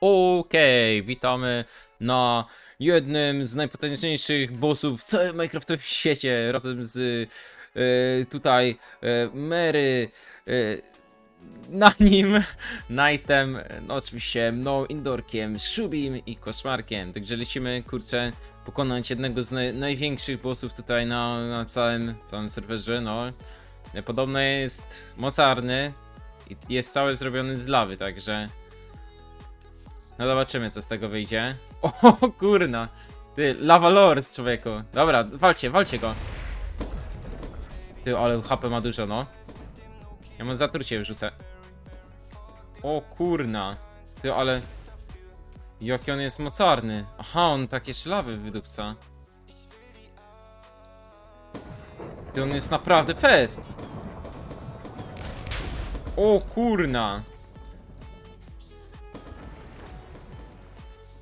Okej, witamy na jednym z najpotężniejszych bossów w całym Minecraftowym świecie, razem z e, tutaj e, Mary, e, na nim Knightem, no oczywiście mną, Indorkiem, Shubim i Koszmarkiem. Także lecimy, kurczę, pokonać jednego z naj, największych bossów tutaj na, na całym, całym serwerze, no. Podobno jest mocarny i jest cały zrobiony z lawy, także... No zobaczymy, co z tego wyjdzie. O kurna! Ty, lava lord, człowieku. Dobra, walcie, walcie go. Ty, ale HP ma dużo, no. Ja mu zatrucie wrzucę. O kurna. Ty, ale... Jaki on jest mocarny. Aha, on takie szlawy wydupca. Ty, on jest naprawdę fest. O kurna.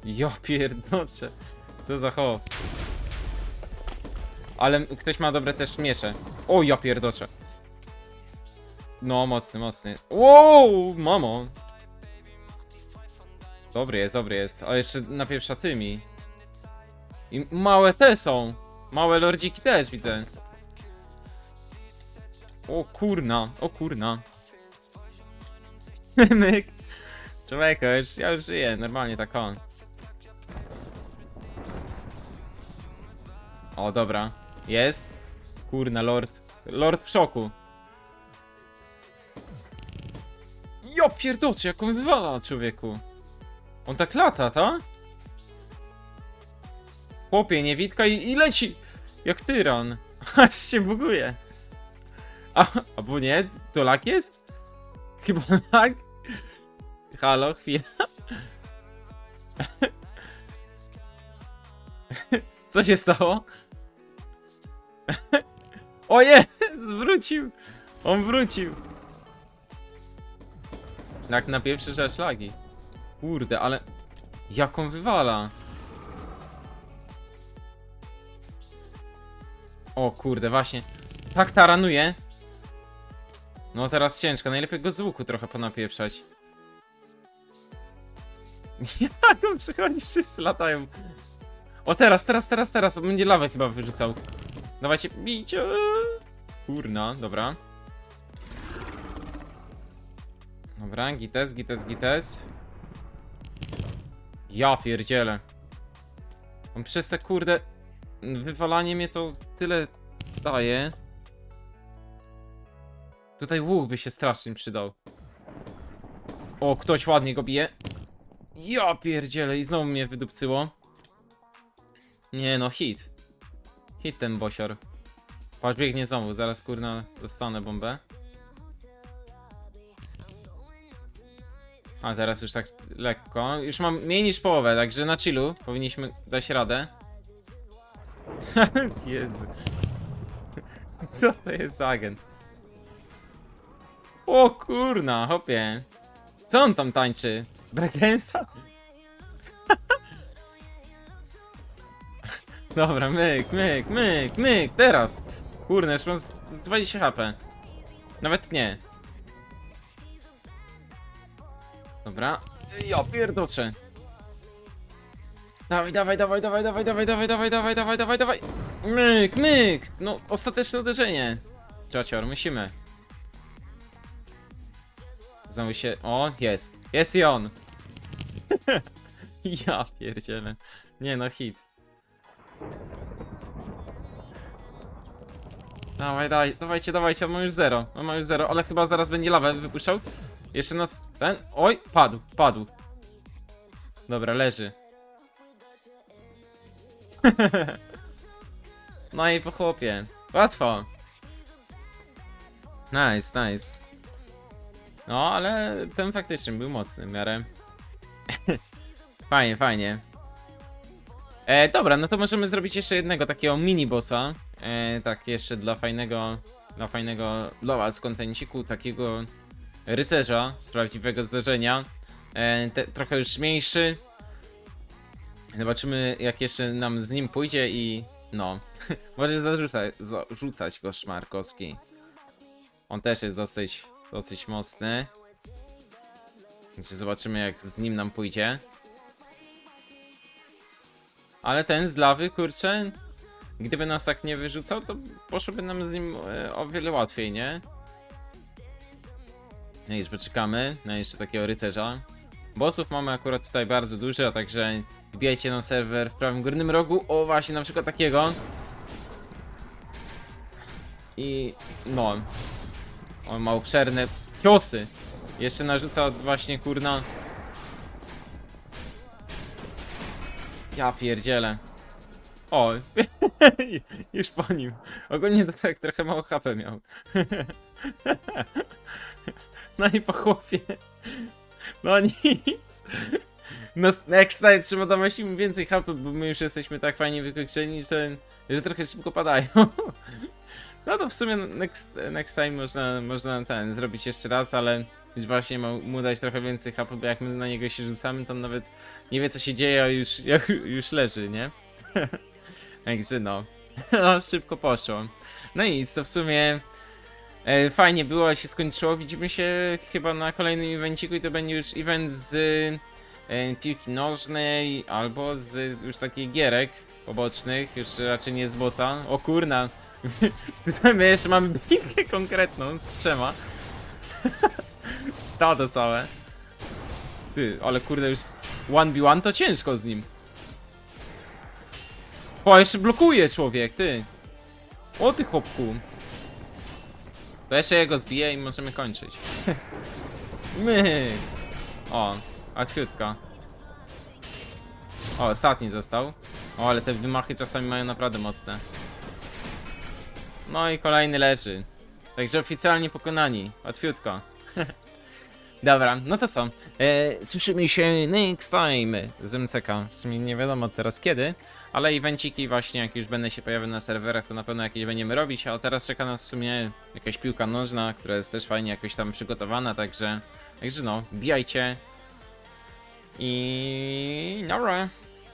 Jo pierdocze. Co za ho. Ale ktoś ma dobre też miecze. O ja pierdocze. No, mocny, mocny. Wow, mamo. Dobry jest, dobry jest. A jeszcze napieprza tymi. I małe te są. Małe lordziki też widzę. O kurna, o kurna. Myk. Człowieku, już, ja już żyję, normalnie tak on. O, dobra. Jest. Kurna, lord. Lord w szoku. Jo, pierdocze, jak on wywala, człowieku. On tak lata, ta? Chłopie, niewidka i, i leci! Jak tyran. Aż się buguje. A, albo nie? To lak jest? Chyba lak? Halo, chwila. Co się stało? O jest! Wrócił! On wrócił! Jak na pierwsze szlagi. Kurde, ale... Jak on wywala? O kurde, właśnie. Tak taranuje. No teraz ciężko, najlepiej go z łuku trochę ponapieprzać. Jak on przychodzi, wszyscy latają. O teraz, teraz, teraz, teraz, będzie lawę chyba wyrzucał. Dawajcie, bijcie. Kurna, dobra. Dobra, gites, gites, gites. Ja pierdzielę. On przez te kurde... Wywalanie mnie to tyle daje. Tutaj łuk by się strasznie przydał. O, ktoś ładnie go bije. Ja pierdzielę i znowu mnie wydupcyło. Nie no, hit. Hit ten bosior. Patrz, biegnie znowu, zaraz kurna dostanę bombę. A teraz już tak lekko. Już mam mniej niż połowę, także na chillu powinniśmy dać radę. Jezu. Co to jest za agent? O kurna, hopie. Co on tam tańczy? Breakdance'a? Dobra, myk, myk, myk, myk, teraz! Kurde, już mam z, z 20 HP. Nawet nie. Dobra. Ja pierdoczę. Dawaj, dawaj, dawaj, dawaj, dawaj, dawaj, dawaj, dawaj, dawaj, dawaj, dawaj, dawaj. Myk, myk! No, ostateczne uderzenie. Czacior, musimy. Znowu się... O, jest. Jest i on. ja pierdzielę. Nie no, hit. Dawaj, dawaj, dawajcie, dawajcie, on ma już zero. On ma już zero, ale chyba zaraz będzie lawę wypuszczał. Jeszcze nas... Ten... Oj, padł, padł. Dobra, leży. no i po chłopie. Łatwo. Nice, nice. No, ale ten faktycznie był mocny w miarę. fajnie, fajnie. E, dobra, no to możemy zrobić jeszcze jednego takiego mini bossa. E, tak, jeszcze dla fajnego, dla fajnego lowa z kontenciku, takiego rycerza z prawdziwego zdarzenia. E, te, trochę już mniejszy. Zobaczymy, jak jeszcze nam z nim pójdzie i no. Może zarzucać, zarzucać go Szmarkowski. On też jest dosyć, dosyć mocny. Więc zobaczymy jak z nim nam pójdzie. Ale ten z lawy, kurczę, gdyby nas tak nie wyrzucał, to poszłoby nam z nim e, o wiele łatwiej, nie? No już poczekamy na jeszcze takiego rycerza. Bossów mamy akurat tutaj bardzo dużo, także wbijajcie na serwer w prawym górnym rogu. O, właśnie, na przykład takiego. I no, on ma obszerne ciosy. Jeszcze narzuca właśnie kurna. Ja pierdzielę. O, już po nim. Ogólnie to tak trochę mało HP miał. No i po chłopie. No nic. No next time trzeba dawać im więcej HP, bo my już jesteśmy tak fajnie wykończeni, że, że trochę szybko padają. No to w sumie next, next time można, można ten zrobić jeszcze raz, ale już właśnie ma, mu dać trochę więcej HP, bo jak my na niego się rzucamy, to on nawet nie wie co się dzieje, a już, już leży, nie? Także no. no, szybko poszło. No i nic, to w sumie e, fajnie było, się skończyło. Widzimy się chyba na kolejnym evenciku i to będzie już event z e, piłki nożnej albo z już takich gierek pobocznych, już raczej nie z bossa. O kurna, Tutaj my jeszcze mamy bitkę konkretną z trzema. Stado całe. Ty, ale kurde już 1v1 to ciężko z nim. O, jeszcze blokuje człowiek, ty. O ty chłopku. To jeszcze jego zbiję i możemy kończyć. My. O, łatwiutko. O, ostatni został. O, ale te wymachy czasami mają naprawdę mocne. No i kolejny leży. Także oficjalnie pokonani. Łatwiutko. Dobra, no to co? E, słyszymy się next time z MCK. W sumie nie wiadomo teraz kiedy, ale evenciki właśnie jak już będę się pojawiał na serwerach, to na pewno jakieś będziemy robić, a teraz czeka nas w sumie jakaś piłka nożna, która jest też fajnie jakoś tam przygotowana, także... Także no, bijajcie. I... Dobra.